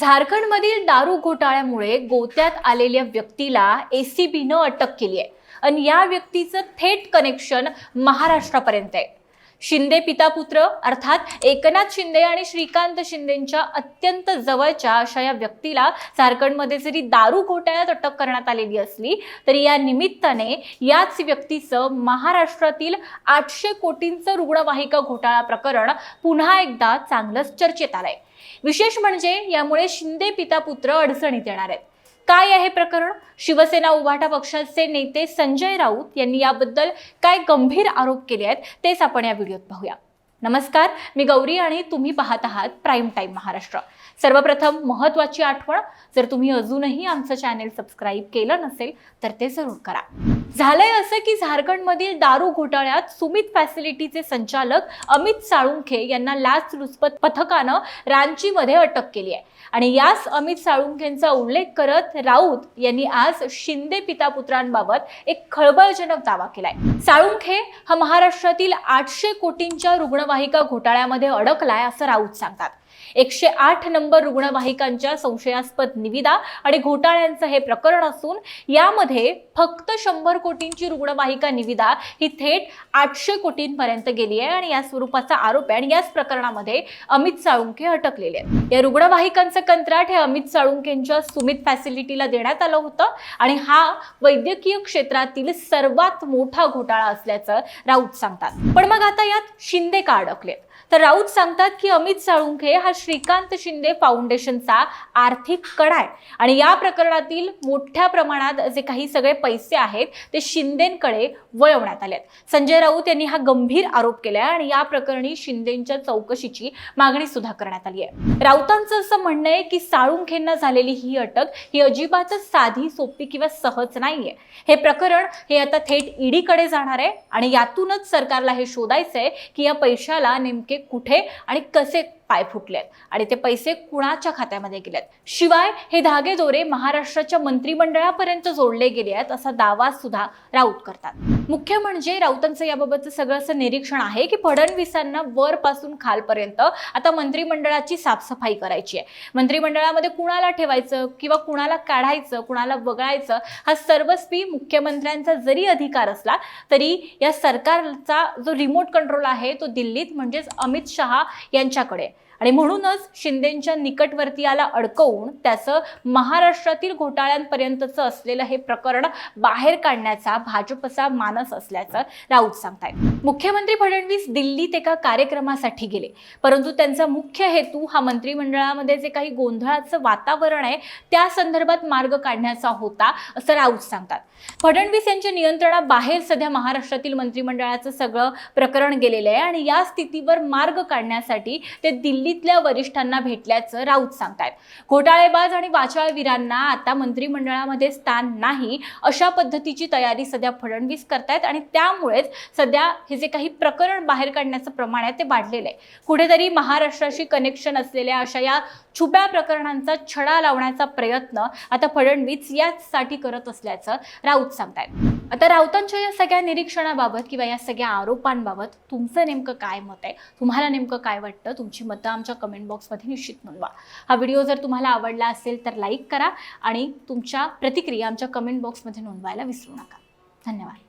झारखंडमधील दारू घोटाळ्यामुळे गोत्यात आलेल्या व्यक्तीला एसीबीनं अटक केली आहे. आणि या व्यक्तीचं थेट कनेक्शन महाराष्ट्रापर्यंत आहे. शिंदे पितापुत्र अर्थात एकनाथ शिंदे आणि श्रीकांत शिंदेच्या अत्यंत जवळच्या अशा या व्यक्तीला झारखंडमध्ये जरी दारू घोटाळ्यात अटक करण्यात आलेली असली तरी या निमित्ताने याच व्यक्तीचं महाराष्ट्रातील आठशे कोटींचं रुग्णवाहिका घोटाळा प्रकरण पुन्हा एकदा चांगलंच चर्चेत आलंय. विशेष म्हणजे यामुळे शिंदे पिता पुत्र अडचणीत येणार आहेत. काय आहे प्रकरण? शिवसेना उभाटा पक्षाचे नेते संजय राऊत यांनी याबद्दल काय गंभीर आरोप केले आहेत तेच आपण या व्हिडिओत पाहूया. नमस्कार मी गौरी आणि तुम्ही पाहत आहात प्राईम टाईम महाराष्ट्र. सर्वप्रथम महत्त्वाची आठवण जर तुम्ही अजूनही आमचं चॅनेल सबस्क्राईब केलं नसेल तर ते जरूर करा. झालंय असं की झारखंडमधील दारू घोटाळ्यात सुमित फॅसिलिटीचे संचालक अमित साळुंखे यांना लाचलुचपत पथकानं रांचीमध्ये अटक केली आहे. आणि याच अमित साळुंखेंचा उल्लेख करत राऊत यांनी आज शिंदे पितापुत्रांबाबत एक खळबळजनक दावा केलाय. साळुंखे हा महाराष्ट्रातील आठशे कोटींच्या रुग्ण रुग्णवाहिका घोटाळ्यामध्ये अडकलाय असं राऊत सांगतात एकशे आठ नंबर रुग्णवाहिकांच्या संशयास्पद निविदा आणि घोटाळ्यांचं हे प्रकरण असून यामध्ये फक्त शंभर कोटींची रुग्णवाहिका निविदा ही थेट आठशे कोटींपर्यंत गेली आहे आणि या स्वरूपाचा आरोप आहे आणि याच प्रकरणामध्ये अमित साळुंखे अटकलेले आहेत. या रुग्णवाहिकांचं कंत्राट हे अमित साळुंखेंच्या सुमित फॅसिलिटीला देण्यात आलं होतं आणि हा वैद्यकीय क्षेत्रातील सर्वात मोठा घोटाळा असल्याचं राऊत सांगतात. पण मग आता यात शिंदे का अडकलेत तर राऊत सांगतात की अमित साळुंखे हा श्रीकांत शिंदे फाउंडेशनचा आर्थिक कडा आहे आणि या प्रकरणातील मोठ्या प्रमाणात जे काही सगळे पैसे आहेत ते शिंदेकडे वळवण्यात आलेत. संजय राऊत यांनी हा गंभीर आरोप केला आहे आणि या प्रकरणी शिंदेच्या चौकशीची मागणी सुद्धा करण्यात आली आहे. राऊतांचं असं म्हणणं आहे की साळुंखेंना झालेली ही अटक ही अजिबातच साधी सोपी किंवा सहज नाहीये. हे प्रकरण हे आता थेट ईडीकडे जाणार आहे आणि यातूनच सरकारला हे शोधायचं आहे की या पैशाला नेमके कुठे आणि कसे पाय फुटलेत. आणि ते पैसे कुणाच्या खात्यामध्ये गेलेत? शिवाय हे धागेदोरे महाराष्ट्राच्या मंत्रिमंडळापर्यंत जोडले गेले आहेत असा दावा सुद्धा राऊत करतात. मुख्य म्हणजे राऊतांचं याबाबतचं सगळं असं निरीक्षण आहे की फडणवीसांना वरपासून खालपर्यंत आता मंत्रिमंडळाची साफसफाई करायची आहे. मंत्रिमंडळामध्ये कुणाला ठेवायचं किंवा कुणाला काढायचं कुणाला वगळायचं हा सर्वस्वी मुख्यमंत्र्यांचा जरी अधिकार असला तरी या सरकारचा जो रिमोट कंट्रोल आहे तो दिल्लीत म्हणजेच अमित शहा यांच्याकडे आणि म्हणूनच शिंदेच्या निकटवर्तीयाला अडकवून त्याचं महाराष्ट्रातील घोटाळ्यांपर्यंतचं असलेलं हे प्रकरण बाहेर काढण्याचा भाजपचा मानस असल्याचं राऊत सांगतायत. मुख्यमंत्री फडणवीस दिल्लीत एका कार्यक्रमासाठी गेले. परंतु त्यांचा मुख्य हेतू हा मंत्रिमंडळामध्ये जे काही गोंधळाचं वातावरण आहे त्या संदर्भात मार्ग काढण्याचा होता असं राऊत सांगतात. फडणवीस यांच्या नियंत्रणाबाहेर सध्या महाराष्ट्रातील मंत्रिमंडळाचं सगळं प्रकरण गेलेलं आहे आणि या स्थितीवर मार्ग काढण्यासाठी ते दिल्लीतल्या वरिष्ठांना भेटल्याचं राऊत सांगतायत. घोटाळेबाज आणि वाचाळवीरांना आता मंत्रिमंडळामध्ये स्थान नाही अशा पद्धतीची तयारी सध्या फडणवीस करतायत आणि त्यामुळेच सध्या हे जे काही प्रकरण बाहेर काढण्याचं प्रमाण आहे ते वाढलेलं आहे. कुठेतरी महाराष्ट्राशी कनेक्शन असलेल्या अशा या छुप्या प्रकरणांचा छडा लावण्याचा प्रयत्न आता फडणवीस याचसाठी करत असल्याचं राऊत सांगतायत. आता राऊतांच्या या सगळ्या निरीक्षणाबाबत किंवा या सगळ्या आरोपांबाबत तुमचं नेमकं काय मत आहे? तुम्हाला नेमकं काय वाटतं? तुमची मतं आमच्या कमेंट बॉक्समध्ये निश्चित नोंदवा. हा व्हिडिओ जर तुम्हाला आवडला असेल तर लाईक करा आणि तुमच्या प्रतिक्रिया आमच्या कमेंट बॉक्समध्ये नोंदवायला विसरू नका. धन्यवाद.